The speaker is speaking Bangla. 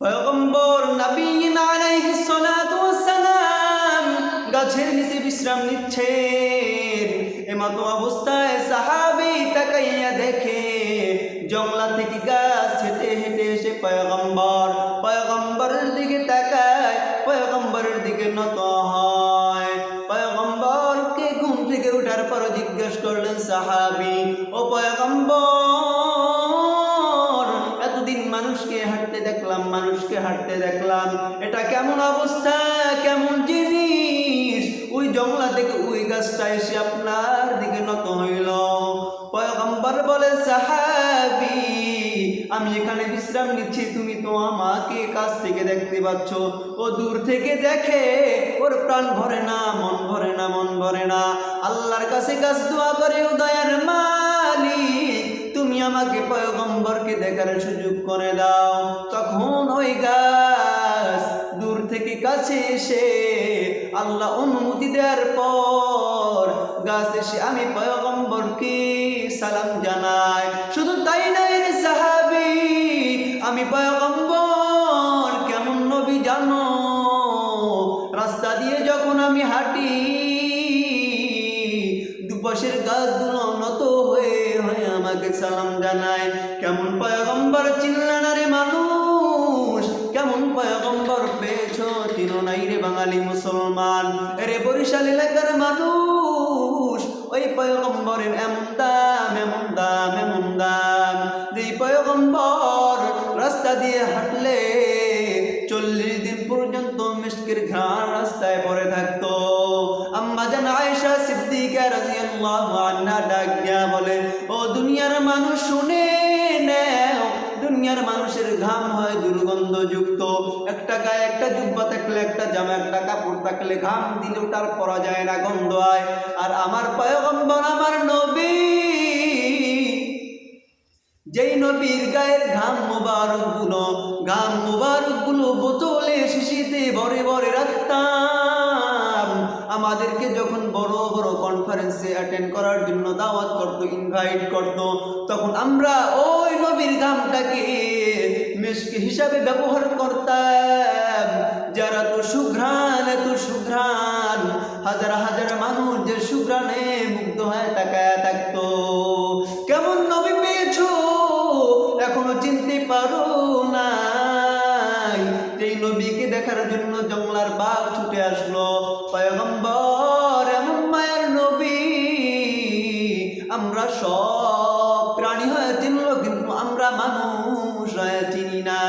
পয়গম্বর নবীন আলাইহিস সালাতু ওয়াসসালাম গাছের নিচে বিশ্রাম নিচ্ছেন। এমতো অবস্থায় সাহাবী তাকাইয়া দেখে, জংলা থেকে গাছ হেঁটে হেঁটে এসে পয়গম্বর, পয়গম্বরের দিকে তাকায়, পয়গম্বরের দিকে নত হয়। পয়গম্বরকে ঘুম থেকে উঠার পর জিজ্ঞেস করলেন সাহাবী, ও পয়গম্বর মানুষকে হাঁটতে দেখলাম, মানুষকে হাঁটতে দেখলাম। এটা কেমন অবস্থা? কেমন জিনিস? ওই জংলা থেকে ওই গাছটা এসে আপনার দিকে নত হইল। পয়গম্বর বলে, সাহাবি, আমি এখানে বিশ্রাম নিচ্ছি। তুমি তো আমাকে কাছ থেকে দেখতে পাচ্ছ। ও দূর থেকে দেখে, ওর প্রাণ ভরে না, মন ভরে না, মন ভরে না। আল্লাহর কাছে কাজ দোয়া করে উদয়ের মালিক। আমাকে পয়গম্বরকে দেখার সুযোগ করে দাও। তখন ওই গাছ দূর থেকে কাছে এসে আল্লাহ অনুমতি দেওয়ার পর গাছ এসে আমি পয়গম্বরকে সালাম জানাই। শুধু তাই নাই সাহাবি, আমি পয়গম্বর, কেমন নবী জানো? রাস্তা দিয়ে যখন আমি হাঁটি, দুপাশের গাছগুলো নত হয়ে আমাকে সালাম জানায় কেমন পয়গম্বর চিনলেন রে মানুষ, কেমন পয়গম্বর পেয়েছ? চিনো নাই রে বাঙালি মুসলমান। রে বরিশাল এলাকার মানুষ, ওই পয়গম্বরের এমন দাম এমন দাম এমন দাম। যে পয়গম্বর রাস্তা দিয়ে হাঁটলে চল্লিশ দিন পর্যন্ত মিষ্কির ঘ্রাণ রাস্তায় পড়ে থাকতো। আম্মা জান আয়েশা সিদ্দিকা রাদিয়াল্লাহু আনহা ডাক দিয়া বলে দুনিয়ার মানুষ শুনে নাও। দুনিয়ার মানুষের ঘাম হয় দুর্গন্ধযুক্ত। একটা গায়ে একটা জুব্বা থাকলে একটা জামা, একটা কাপড় থাকলে ঘাম দিলেও তার পরা যায় না, গন্ধ হয় আর আমার পয়গম্বর, আমার নবী, যেই নবীর গায়ের ঘাম মোবারকগুলো ঘাম মোবারকগুলো বোতলে শিশিতে ভরে ভরে রাখতাম। আমাদেরকে যখন বড় বড় কনফারেন্সে অ্যাটেন্ড করার জন্য দাওয়াত করতো ইনভাইট করতো, তখন আমরা ওই নবীর ঘামটাকে মেশকে হিসাবে ব্যবহার করতাম। যারা তো সুঘ্রাণ এত সুঘ্রাণ, হাজার হাজার মানুষ যে সুঘ্রাণে মুগ্ধ হয়ে তাকায় থাকতো। কেমন নবী পেয়েছ? এখনও চিনতে পারো না এই নবীকে দেখার জন্য জঙ্গলার বাঘ ছুটে আসলো সব প্রাণী হয় চিনল কিন্তু আমরা মানুষ হয় চিনি না।